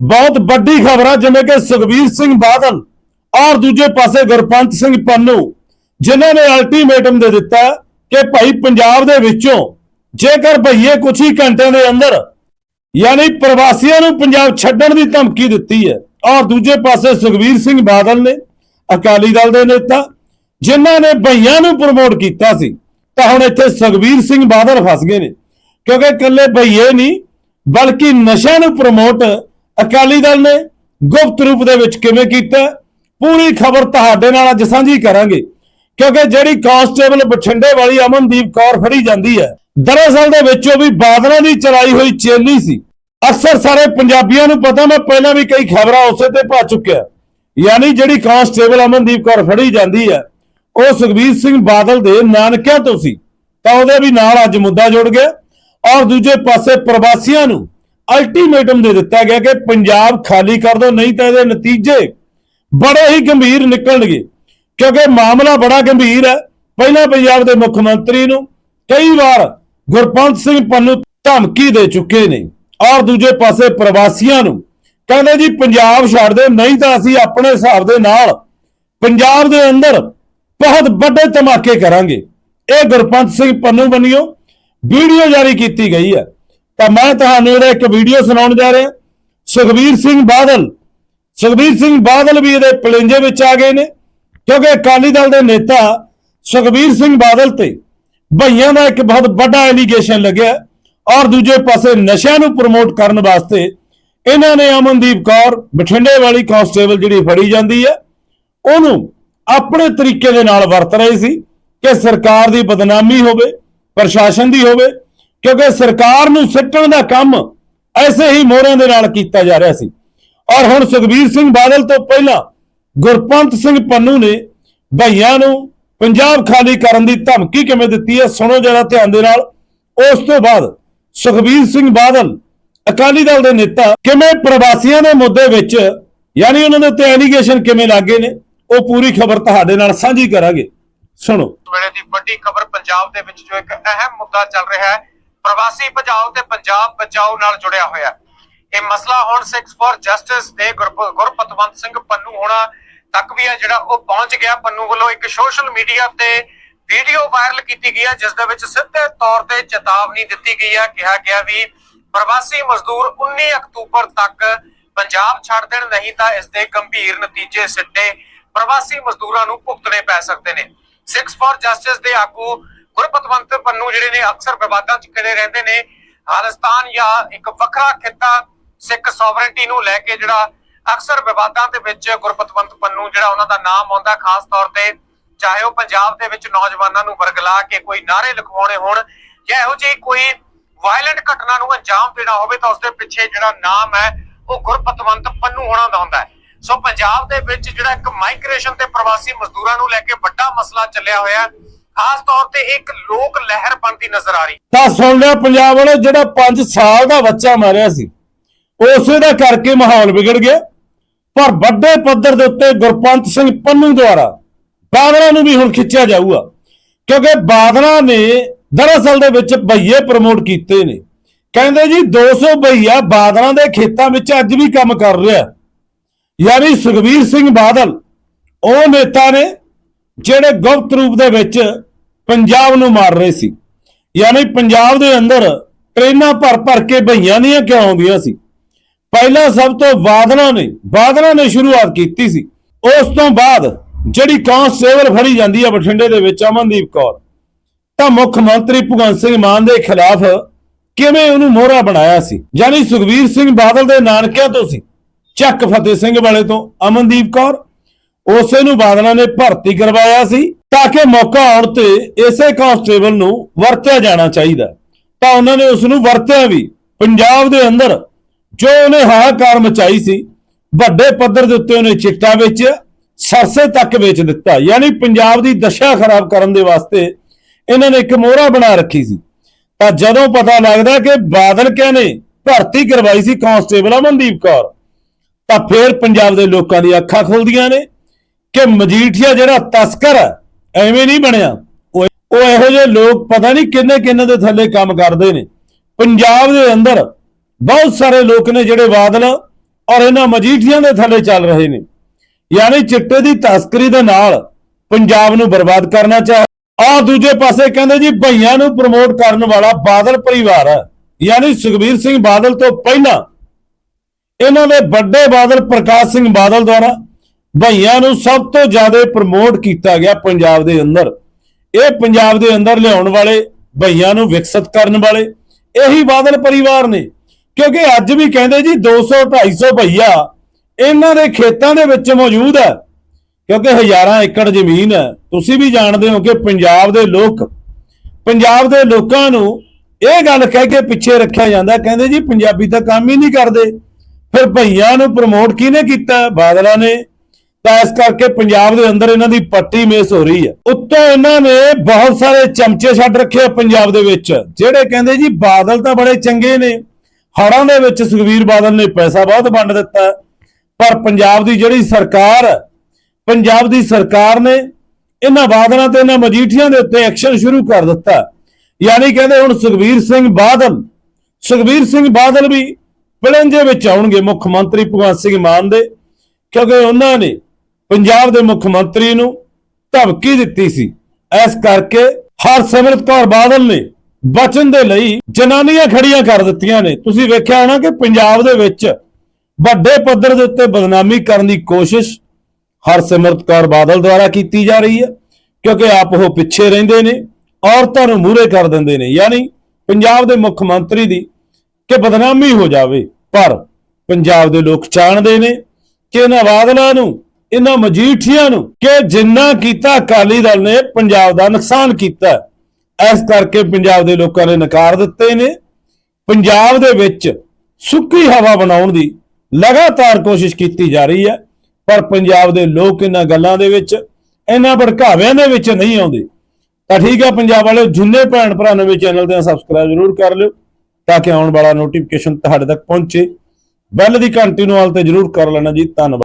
ਬਹੁਤ ਵੱਡੀ ਖਬਰ ਆ, ਜਿਵੇਂ ਕਿ ਸੁਖਬੀਰ ਸਿੰਘ ਬਾਦਲ ਔਰ ਦੂਜੇ ਪਾਸੇ ਗੁਰਪੰਤ ਸਿੰਘ ਪੰਨੂ, ਜਿਨ੍ਹਾਂ ਨੇ ਅਲਟੀਮੇਟਮ ਦੇ ਦਿੱਤਾ ਕਿ ਭਾਈ ਪੰਜਾਬ ਦੇ ਵਿੱਚੋਂ ਜੇਕਰ ਭਈਏ ਕੁਝ ਹੀ ਘੰਟਿਆਂ ਦੇ ਅੰਦਰ ਯਾਨੀ ਪ੍ਰਵਾਸੀਆਂ ਨੂੰ ਪੰਜਾਬ ਛੱਡਣ ਦੀ ਧਮਕੀ ਦਿੱਤੀ ਹੈ, ਔਰ ਦੂਜੇ ਪਾਸੇ ਸੁਖਬੀਰ ਸਿੰਘ ਬਾਦਲ ਨੇ, ਅਕਾਲੀ ਦਲ ਦੇ ਨੇਤਾ, ਜਿਨ੍ਹਾਂ ਨੇ ਭਈਆਂ ਨੂੰ ਪ੍ਰਮੋਟ ਕੀਤਾ ਸੀ, ਤਾਂ ਹੁਣ ਇੱਥੇ ਸੁਖਬੀਰ ਸਿੰਘ ਬਾਦਲ ਫਸ ਗਏ ਨੇ, ਕਿਉਂਕਿ ਇਕੱਲੇ ਭਈਏ ਨਹੀਂ, ਬਲਕਿ ਨਸ਼ਿਆਂ ਨੂੰ ਪ੍ਰਮੋਟ ਅਕਾਲੀ ਦਲ ਨੇ ਗੁਪਤ ਰੂਪ ਦੇ ਵਿੱਚ ਕਿਵੇਂ ਕੀਤਾ? ਪੂਰੀ ਖਬਰ ਤੁਹਾਡੇ ਨਾਲ ਅੱਜ ਸਾਂਝੀ ਕਰਾਂਗੇ। ਕਿਉਂਕਿ ਜਿਹੜੀ ਕਾਂਸਟੇਬਲ ਬਠਿੰਡੇ ਵਾਲੀ ਅਮਨਦੀਪ ਕੌਰ ਫੜੀ ਜਾਂਦੀ ਹੈ, ਦਰਅਸਲ ਦੇ ਵਿੱਚ ਉਹ ਵੀ ਬਾਦਲਾਂ ਦੀ ਚਲਾਈ ਹੋਈ ਚੇਲੀ ਸੀ। ਅਕਸਰ ਸਾਰੇ ਪੰਜਾਬੀਆਂ ਨੂੰ ਪਤਾ, ਮੈਂ ਪਹਿਲਾਂ ਵੀ ਕਈ ਖਬਰਾਂ ਉਸੇ ਤੇ ਪਾ ਚੁੱਕਿਆ ਯਾਨੀ ਜਿਹੜੀ ਕਾਂਸਟੇਬਲ ਅਮਨਦੀਪ ਕੌਰ ਫੜੀ ਜਾਂਦੀ ਹੈ, ਉਹ ਸੁਖਬੀਰ ਸਿੰਘ ਬਾਦਲ ਦੇ ਨਾਨਕਿਆਂ ਤੋਂ ਸੀ। ਤਾਂ ਉਹਦੇ ਵੀ ਨਾਲ ਅੱਜ ਮੁੱਦਾ ਜੁੜ ਗਿਆ ਔਰ ਦੂਜੇ ਪਾਸੇ ਪ੍ਰਵਾਸੀਆਂ ਨੂੰ ਅਲਟੀਮੇਟਮ ਦੇ ਦਿੱਤਾ ਗਿਆ ਕਿ ਪੰਜਾਬ ਖਾਲੀ ਕਰ ਦਿਓ, ਨਹੀਂ ਤਾਂ ਇਹਦੇ ਨਤੀਜੇ ਬੜੇ ਹੀ ਗੰਭੀਰ ਨਿਕਲਣਗੇ। ਕਿਉਂਕਿ ਮਾਮਲਾ ਬੜਾ ਗੰਭੀਰ ਹੈ। ਪਹਿਲਾਂ ਪੰਜਾਬ ਦੇ ਮੁੱਖ ਮੰਤਰੀ ਨੂੰ ਕਈ ਵਾਰ ਗੁਰਪੰਤ ਸਿੰਘ ਪੰਨੂ ਧਮਕੀ ਦੇ ਚੁੱਕੇ ਨੇ ਔਰ ਦੂਜੇ ਪਾਸੇ ਪ੍ਰਵਾਸੀਆਂ ਨੂੰ ਕਹਿੰਦੇ ਜੀ, ਪੰਜਾਬ ਛੱਡ ਦਿਓ, ਨਹੀਂ ਤਾਂ ਅਸੀਂ ਆਪਣੇ ਹਿਸਾਬ ਦੇ ਨਾਲ ਪੰਜਾਬ ਦੇ ਅੰਦਰ ਬਹੁਤ ਵੱਡੇ ਧਮਾਕੇ ਕਰਾਂਗੇ। ਇਹ ਗੁਰਪੰਤ ਸਿੰਘ ਪੰਨੂ ਬੰਨਿਓ ਵੀਡੀਓ ਜਾਰੀ ਕੀਤੀ ਗਈ ਹੈ। ਤਾਂ ਮੈਂ ਤੁਹਾਨੂੰ ਇਹਦਾ ਇੱਕ ਵੀਡੀਓ ਸੁਣਾਉਣ ਜਾ ਰਿਹਾ। ਸੁਖਬੀਰ ਸਿੰਘ ਬਾਦਲ, ਸੁਖਬੀਰ ਸਿੰਘ ਬਾਦਲ ਵੀ ਇਹਦੇ ਪਲੇਂਜੇ ਵਿੱਚ ਆ ਗਏ ਨੇ, ਕਿਉਂਕਿ ਅਕਾਲੀ ਦਲ ਦੇ ਨੇਤਾ ਸੁਖਬੀਰ ਸਿੰਘ ਬਾਦਲ ਤੇ ਭਈਆਂ ਦਾ ਇੱਕ ਬਹੁਤ ਵੱਡਾ ਐਲੀਗੇਸ਼ਨ ਲੱਗਿਆ ਔਰ ਦੂਜੇ ਪਾਸੇ ਨਸ਼ਿਆਂ ਨੂੰ ਪ੍ਰਮੋਟ ਕਰਨ ਵਾਸਤੇ ਇਹਨਾਂ ਨੇ ਅਮਨਦੀਪ ਕੌਰ, ਬਠਿੰਡੇ ਵਾਲੀ ਕਾਂਸਟੇਬਲ ਜਿਹੜੀ ਫੜੀ ਜਾਂਦੀ ਹੈ, ਉਹਨੂੰ ਆਪਣੇ ਤਰੀਕੇ ਦੇ ਨਾਲ ਵਰਤ ਰਹੇ ਸੀ ਕਿ ਸਰਕਾਰ ਦੀ ਬਦਨਾਮੀ ਹੋਵੇ, ਪ੍ਰਸ਼ਾਸਨ ਦੀ ਹੋਵੇ ਕਿਉਂਕਿ ਸਰਕਾਰ ਨੂੰ ਸਿੱਟਣ ਦਾ ਕੰਮ ਐਸੇ ਹੀ ਮੋਹਰਿਆਂ ਦੇ ਨਾਲ ਕੀਤਾ ਜਾ ਰਿਹਾ ਸੀ। ਔਰ ਹੁਣ ਸੁਖਬੀਰ ਸਿੰਘ ਬਾਦਲ ਤੋਂ ਪਹਿਲਾਂ ਗੁਰਪੰਤ ਸਿੰਘ ਪੰਨੂ ਨੇ ਭਈਆਂ ਨੂੰ ਪੰਜਾਬ ਖਾਲੀ ਕਰਨ ਦੀ ਧਮਕੀ ਕਿਵੇਂ ਦਿੱਤੀ ਹੈ, ਸੁਣੋ ਜਰਾ ਧਿਆਨ ਦੇ ਨਾਲ। ਉਸ ਤੋਂ ਬਾਅਦ ਸੁਖਬੀਰ ਸਿੰਘ ਬਾਦਲ ਅਕਾਲੀ ਦਲ ਦੇ ਨੇਤਾ ਕਿਵੇਂ ਪ੍ਰਵਾਸੀਆਂ ਦੇ ਮੁੱਦੇ ਵਿੱਚ, ਯਾਨੀ ਉਹਨਾਂ ਦੇ ਉੱਤੇ ਐਲੀਗੇਸ਼ਨ ਕਿਵੇਂ ਲੱਗੇ ਨੇ, ਉਹ ਪੂਰੀ ਖਬਰ ਤੁਹਾਡੇ ਨਾਲ ਸਾਂਝੀ ਕਰਾਂਗੇ। ਸੁਣੋ। ਵੇਲੇ ਦੀ ਵੱਡੀ ਖਬਰ ਪੰਜਾਬ ਦੇ ਵਿੱਚ ਜੋ ਇੱਕ ਅਹਿਮ ਮੁੱਦਾ ਚੱਲ ਰਿਹਾ ਹੈ ਪ੍ਰਵਾਸੀ ਭਜਾਓ ਤੇ ਪੰਜਾਬ ਬਚਾਓ ਨਾਲ ਜੁੜਿਆ ਹੋਇਆ ਇਹ ਮਸਲਾ ਹੁਣ ਸਿਕਸ ਫॉर ਜਸਟਿਸ ਦੇ ਗੁਰਪਤਵੰਤ ਸਿੰਘ ਪੰਨੂ ਹੋਣਾ ਤੱਕ ਵੀ ਹੈ, ਜਿਹੜਾ ਉਹ ਪਹੁੰਚ ਗਿਆ ਪੰਨੂ ਵੱਲੋਂ ਇੱਕ ਸੋਸ਼ਲ ਮੀਡੀਆ ਤੇ ਵੀਡੀਓ ਵਾਇਰਲ ਕੀਤੀ ਗਈ ਹੈ, ਜਿਸ ਦੇ ਵਿੱਚ ਸਿੱਧੇ ਤੌਰ ਤੇ ਚੇਤਾਵਨੀ ਦਿੱਤੀ ਗਈ ਹੈ, ਕਿਹਾ ਗਿਆ ਵੀ ਪ੍ਰਵਾਸੀ ਮਜ਼ਦੂਰ 19 ਅਕਤੂਬਰ ਤੱਕ ਪੰਜਾਬ ਛੱਡ ਦੇਣ, ਨਹੀਂ ਤਾਂ ਇਸ ਦੇ ਗੰਭੀਰ ਨਤੀਜੇ ਸਿੱਟੇ ਪ੍ਰਵਾਸੀ ਮਜ਼ਦੂਰਾਂ ਨੂੰ ਭੁਗਤਣੇ ਪੈ ਸਕਦੇ ਨੇ। ਸਿਕਸ ਫॉर ਜਸਟਿਸ ਦੇ ਆਗੂ ਗੁਰਪਤਵੰਤ ਪੰਨੂ ਜਿਹੜੇ ਨੇ ਅਕਸਰ ਵਿਵਾਦਾਂ 'ਚ ਕਿੜੇ ਰਹਿੰਦੇ ਨੇ ਖਾਲਿਸਤਾਨ ਜਾਂ ਇੱਕ ਵੱਖਰਾ ਖਿੱਤਾ ਸਿੱਖ ਸੋਵਰੇਨਟੀ ਨੂੰ ਲੈ ਕੇ ਜਿਹੜਾ ਅਕਸਰ ਵਿਵਾਦਾਂ ਦੇ ਵਿੱਚ ਗੁਰਪਤਵੰਤ ਪੰਨੂ ਜਿਹੜਾ ਉਹਨਾਂ ਦਾ ਨਾਮ ਆਉਂਦਾ, ਖਾਸ ਤੌਰ ਤੇ ਚਾਹੇ ਉਹ ਪੰਜਾਬ ਦੇ ਵਿੱਚ ਨੌਜਵਾਨਾਂ ਨੂੰ ਵਰਗਲਾ ਕੇ ਕੋਈ ਨਾਰੇ ਲਿਖਵਾਉਣੇ ਹੋਣ ਜਾਂ ਇਹੋ ਜਿਹੀ ਕੋਈ ਵਾਇਲੈਂਟ ਘਟਨਾ ਨੂੰ ਅੰਜਾਮ ਦੇਣਾ ਹੋਵੇ ਤਾਂ ਉਸ ਦੇ ਪਿੱਛੇ ਜਿਹੜਾ ਨਾਮ ਹੈ, ਉਹ ਗੁਰਪਤਵੰਤ ਪੰਨੂ ਹੋਣਾ ਦਾ ਹੁੰਦਾ ਹੈ। ਸੋ ਪੰਜਾਬ ਦੇ ਵਿੱਚ ਜਿਹੜਾ ਇੱਕ ਮਾਈਗ੍ਰੇਸ਼ਨ ਤੇ ਪ੍ਰਵਾਸੀ ਮਜ਼ਦੂਰਾਂ ਨੂੰ ਲੈ ਕੇ ਵੱਡਾ ਮਸਲਾ ਚੱਲਿਆ ਹੋਇਆ ਹੈ। ਖਾਸ ਤੌਰ ਤੇ ਇੱਕ ਲੋਕ ਲਹਿਰ ਬਣਦੀ ਨਜ਼ਰ ਆ ਰਹੀ। ਤਾਂ ਸੁਣ ਲਿਆ ਪੰਜਾਬ ਵਾਲੇ, ਜਿਹੜਾ 5 ਸਾਲ ਦਾ ਬੱਚਾ ਮਾਰਿਆ ਸੀ, ਉਸੇ ਦਾ ਕਰਕੇ ਮਾਹੌਲ ਵਿਗੜ ਗਿਆ। ਪਰ ਵੱਡੇ ਪੱਧਰ ਦੇ ਉੱਤੇ ਗੁਰਪੰਤ ਸਿੰਘ ਪੰਨੂ ਦੁਆਰਾ ਬਾਦਲਾਂ ਨੂੰ ਵੀ ਹੁਣ ਖਿੱਚਿਆ ਜਾਊਗਾ। ਕਿਉਂਕਿ ਬਾਦਲਾਂ ਨੇ ਦਰਅਸਲ ਦੇ ਵਿੱਚ ਭਈਏ ਪ੍ਰਮੋਟ ਕੀਤੇ ਨੇ। ਕਹਿੰਦੇ ਜੀ 200 ਭਈਆ ਬਾਦਲਾਂ ਦੇ ਖੇਤਾਂ ਵਿੱਚ ਅੱਜ ਵੀ ਕੰਮ ਕਰ ਰਿਹਾ। ਯਾਨੀ ਸੁਖਬੀਰ ਸਿੰਘ ਬਾਦਲ, ਉਹ ਨੇਤਾ ਨੇ, ਜਿਹੜੇ ਗੁਪਤ ਰੂਪ ਦੇ ਵਿੱਚ ਪੰਜਾਬ ਨੂੰ ਮਾਰ ਰਹੇ ਸੀ। ਯਾਨੀ ਪੰਜਾਬ ਦੇ ਅੰਦਰ ਟ੍ਰੇਨਾਂ ਭਰ ਭਰ ਕੇ ਭਈਆਂ ਦੀਆਂ ਕਿਉਂ ਆਉਂਦੀਆਂ ਸੀ? ਪਹਿਲਾਂ ਸਭ ਤੋਂ ਬਾਦਲਾਂ ਨੇ ਬਾਦਲਾਂ ਨੇ ਸ਼ੁਰੂਆਤ ਕੀਤੀ ਸੀ। ਉਸ ਤੋਂ ਬਾਅਦ ਜਿਹੜੀ ਕਾਂਸਟੇਬਲ ਫੜੀ ਜਾਂਦੀ ਹੈ ਬਠਿੰਡੇ ਦੇ ਵਿੱਚ, ਅਮਨਦੀਪ ਕੌਰ, ਤਾਂ ਮੁੱਖ ਮੰਤਰੀ ਭਗਵੰਤ ਸਿੰਘ ਮਾਨ ਦੇ ਖਿਲਾਫ ਕਿਵੇਂ ਉਹਨੂੰ ਮੋਹਰਾ ਬਣਾਇਆ ਸੀ? ਯਾਨੀ ਸੁਖਬੀਰ ਸਿੰਘ ਬਾਦਲ ਦੇ ਨਾਨਕਿਆਂ ਤੋਂ ਸੀ, ਚੱਕ ਫਤਿਹ ਸਿੰਘ ਵਾਲੇ ਤੋਂ, ਅਮਨਦੀਪ ਕੌਰ ਉਸੇ ਨੂੰ ਬਾਦਲਾਂ ਨੇ ਭਰਤੀ ਕਰਵਾਇਆ ਸੀ ਤਾਂ ਕਿ ਮੌਕਾ ਆਉਣ ਤੇ ਇਸੇ ਕਾਂਸਟੇਬਲ ਨੂੰ ਵਰਤਿਆ ਜਾਣਾ ਚਾਹੀਦਾ ਤਾਂ ਉਹਨਾਂ ਨੇ ਉਸ ਨੂੰ ਵਰਤਿਆ ਵੀ। ਪੰਜਾਬ ਦੇ ਅੰਦਰ ਜੋ ਉਹਨੇ ਹਾਹਾਕਾਰ ਮਚਾਈ ਸੀ, ਵੱਡੇ ਪੱਧਰ ਦੇ ਉੱਤੇ ਉਹਨੇ ਚਿੱਟਾ ਵੇਚਿਆ, ਸਰਸੇ ਤੱਕ ਵੇਚ ਦਿੱਤਾ। ਯਾਨੀ ਪੰਜਾਬ ਦੀ ਦਸ਼ਾ ਖਰਾਬ ਕਰਨ ਦੇ ਵਾਸਤੇ ਇਹਨਾਂ ਨੇ ਇੱਕ ਮੋਹਰਾ ਬਣਾ ਰੱਖੀ ਸੀ। ਤਾਂ ਜਦੋਂ ਪਤਾ ਲੱਗਦਾ ਕਿ ਬਾਦਲ ਕਿਆ ਭਰਤੀ ਕਰਵਾਈ ਸੀ ਕਾਂਸਟੇਬਲ ਅਮਨਦੀਪ ਕੌਰ, ਤਾਂ ਫਿਰ ਪੰਜਾਬ ਦੇ ਲੋਕਾਂ ਦੀਆਂ ਅੱਖਾਂ ਖੁੱਲਦੀਆਂ ਨੇ। ਕਿ ਮਜੀਠੀਆ ਜਿਹੜਾ ਤਸਕਰ ਹੈ, ਐਵੇਂ ਨਹੀਂ ਬਣਿਆ। ਉਹ ਉਹ ਇਹੋ ਜਿਹੇ ਲੋਕ ਪਤਾ ਨਹੀਂ ਕਿੰਨੇ ਕਿੰਨੇ ਦੇ ਥੱਲੇ ਕੰਮ ਕਰਦੇ ਨੇ। ਪੰਜਾਬ ਦੇ ਅੰਦਰ ਬਹੁਤ ਸਾਰੇ ਲੋਕ ਨੇ ਜਿਹੜੇ ਬਾਦਲ ਔਰ ਇਹਨਾਂ ਮਜੀਠੀਆਂ ਦੇ ਥੱਲੇ ਚੱਲ ਰਹੇ ਨੇ। ਯਾਨੀ ਚਿੱਟੇ ਦੀ ਤਸਕਰੀ ਦੇ ਨਾਲ ਪੰਜਾਬ ਨੂੰ ਬਰਬਾਦ ਕਰਨਾ ਚਾਹ ਆ ਦੂਜੇ ਪਾਸੇ ਕਹਿੰਦੇ ਜੀ ਭਈਆਂ ਨੂੰ ਪ੍ਰਮੋਟ ਕਰਨ ਵਾਲਾ ਬਾਦਲ ਪਰਿਵਾਰ ਹੈ। ਯਾਨੀ ਸੁਖਬੀਰ ਸਿੰਘ ਬਾਦਲ ਤੋਂ ਪਹਿਲਾਂ ਇਹਨਾਂ ਦੇ ਵੱਡੇ ਬਾਦਲ ਪ੍ਰਕਾਸ਼ ਸਿੰਘ ਬਾਦਲ ਦੁਆਰਾ ਭਈਆਂ ਨੂੰ ਸਭ ਤੋਂ ਜ਼ਿਆਦਾ ਪ੍ਰਮੋਟ ਕੀਤਾ ਗਿਆ ਪੰਜਾਬ ਦੇ ਅੰਦਰ। ਇਹ ਪੰਜਾਬ ਦੇ ਅੰਦਰ ਲਿਆਉਣ ਵਾਲੇ ਭਈਆਂ ਨੂੰ ਵਿਕਸਿਤ ਕਰਨ ਵਾਲੇ, ਇਹੀ ਬਾਦਲ ਪਰਿਵਾਰ ਨੇ। ਕਿਉਂਕਿ ਅੱਜ ਵੀ ਕਹਿੰਦੇ ਜੀ 200 250 ਭਈਆ ਇਹਨਾਂ ਦੇ ਖੇਤਾਂ ਦੇ ਵਿੱਚ ਮੌਜੂਦ ਹੈ। ਕਿਉਂਕਿ ਹਜ਼ਾਰਾਂ ਏਕੜ ਜ਼ਮੀਨ ਹੈ। ਤੁਸੀਂ ਵੀ ਜਾਣਦੇ ਹੋ ਕਿ ਪੰਜਾਬ ਦੇ ਲੋਕ, ਪੰਜਾਬ ਦੇ ਲੋਕਾਂ ਨੂੰ ਇਹ ਗੱਲ ਕਹਿ ਕੇ ਪਿੱਛੇ ਰੱਖਿਆ ਜਾਂਦਾ, ਕਹਿੰਦੇ ਜੀ ਪੰਜਾਬੀ ਤਾਂ ਕੰਮ ਹੀ ਨਹੀਂ ਕਰਦੇ। ਫਿਰ ਭਈਆਂ ਨੂੰ ਪ੍ਰਮੋਟ ਕਿਹਨੇ ਕੀਤਾ? ਬਾਦਲਾਂ ਨੇ। ਤਾਂ ਇਸ ਕਰਕੇ ਪੰਜਾਬ ਦੇ ਅੰਦਰ ਇਹਨਾਂ ਦੀ ਪੱਟੀ ਮੇਸ ਹੋ ਰਹੀ ਹੈ। ਉੱਤੋਂ ਇਹਨਾਂ ਨੇ ਬਹੁਤ ਸਾਰੇ ਚਮਚੇ ਛੱਡ ਰੱਖੇ ਆ ਪੰਜਾਬ ਦੇ ਵਿੱਚ, ਜਿਹੜੇ ਕਹਿੰਦੇ ਜੀ ਬਾਦਲ ਤਾਂ ਬੜੇ ਚੰਗੇ ਨੇ। ਹੜਾਂ ਦੇ ਵਿੱਚ ਸੁਖਵੀਰ ਬਾਦਲ ਨੇ ਪੈਸਾ ਬਹੁਤ ਵੰਡ ਦਿੱਤਾ। ਪਰ ਪੰਜਾਬ ਦੀ ਜਿਹੜੀ ਸਰਕਾਰ, ਪੰਜਾਬ ਦੀ ਸਰਕਾਰ ਨੇ ਇਹਨਾਂ ਬਾਦਲਾਂ ਤੇ ਇਹਨਾਂ ਮਜੀਠੀਆਂ ਦੇ ਉੱਤੇ ਐਕਸ਼ਨ ਸ਼ੁਰੂ ਕਰ ਦਿੱਤਾ। ਯਾਨੀ ਕਹਿੰਦੇ ਹੁਣ ਸੁਖਵੀਰ ਸਿੰਘ ਬਾਦਲ ਸੁਖਵੀਰ ਸਿੰਘ ਬਾਦਲ ਵੀ ਪਿਲੰਜੇ ਵਿੱਚ ਆਉਣਗੇ ਮੁੱਖ ਮੰਤਰੀ ਭਗਵੰਤ ਸਿੰਘ ਮਾਨ ਦੇ, ਕਿਉਂਕਿ ਉਹਨਾਂ ਨੇ ਪੰਜਾਬ ਦੇ ਮੁੱਖ ਮੰਤਰੀ ਨੂੰ ਧਮਕੀ ਦਿੱਤੀ ਸੀ। ਇਸ ਕਰਕੇ ਹਰਸਿਮਰਤ ਕੌਰ ਬਾਦਲ ਨੇ ਬਚਨ ਦੇ ਲਈ ਜਨਾਨੀਆਂ ਖੜੀਆਂ ਕਰ ਦਿੱਤੀਆਂ ਨੇ। ਤੁਸੀਂ ਵੇਖਿਆ ਹੋਣਾ ਕਿ ਪੰਜਾਬ ਦੇ ਵਿੱਚ ਵੱਡੇ ਪੱਧਰ ਦੇ ਉੱਤੇ ਬਦਨਾਮੀ ਕਰਨ ਦੀ ਕੋਸ਼ਿਸ਼ ਹਰਸਿਮਰਤ ਕੌਰ ਬਾਦਲ ਦੁਆਰਾ ਕੀਤੀ ਜਾ ਰਹੀ ਹੈ, ਕਿਉਂਕਿ ਆਪ ਉਹ ਪਿੱਛੇ ਰਹਿੰਦੇ ਨੇ, ਔਰਤਾਂ ਨੂੰ ਮੂਹਰੇ ਕਰ ਦਿੰਦੇ ਨੇ। ਯਾਨੀ ਪੰਜਾਬ ਦੇ ਮੁੱਖ ਮੰਤਰੀ ਦੀ ਕਿ ਬਦਨਾਮੀ ਹੋ ਜਾਵੇ, ਪਰ ਪੰਜਾਬ ਦੇ ਲੋਕ ਜਾਣਦੇ ਨੇ ਕਿ ਇਹਨਾਂ ਬਾਦਲਾਂ ਨੂੰ ਇਹਨਾਂ ਮਜੀਠੀਆਂ ਨੂੰ ਕਿ ਜਿੰਨਾ ਕੀਤਾ ਅਕਾਲੀ ਦਲ ਨੇ ਪੰਜਾਬ ਦਾ ਨੁਕਸਾਨ ਕੀਤਾ। ਇਸ ਕਰਕੇ ਪੰਜਾਬ ਦੇ ਲੋਕਾਂ ਨੇ ਨਕਾਰ ਦਿੱਤੇ ਨੇ। ਪੰਜਾਬ ਦੇ ਵਿੱਚ ਸੁੱਕੀ ਹਵਾ ਬਣਾਉਣ ਦੀ ਲਗਾਤਾਰ ਕੋਸ਼ਿਸ਼ ਕੀਤੀ ਜਾ ਰਹੀ ਹੈ। ਪਰ ਪੰਜਾਬ ਦੇ ਲੋਕ ਇਹਨਾਂ ਗੱਲਾਂ ਦੇ ਵਿੱਚ, ਇਹਨਾਂ ਭੜਕਾਵਿਆਂ ਦੇ ਵਿੱਚ ਨਹੀਂ ਆਉਂਦੇ। ਤਾਂ ਠੀਕ ਹੈ ਪੰਜਾਬ ਵਾਲਿਓ, ਜਿੰਨੇ ਭੈਣ ਭਰਾ ਨਵੇਂ ਚੈਨਲ ਤੇ ਸਬਸਕ੍ਰਾਈਬ ਜ਼ਰੂਰ ਕਰ ਲਿਓ ਤਾਂ ਕਿ ਆਉਣ ਵਾਲਾ ਨੋਟੀਫਿਕੇਸ਼ਨ ਤੁਹਾਡੇ ਤੱਕ ਪਹੁੰਚੇ। ਬੈਲ ਦੀ ਘੰਟੀ ਨੂੰ ਹਾਲ ਤੇ ਜ਼ਰੂਰ ਕਰ ਲੈਣਾ ਜੀ। ਧੰਨਵਾਦ।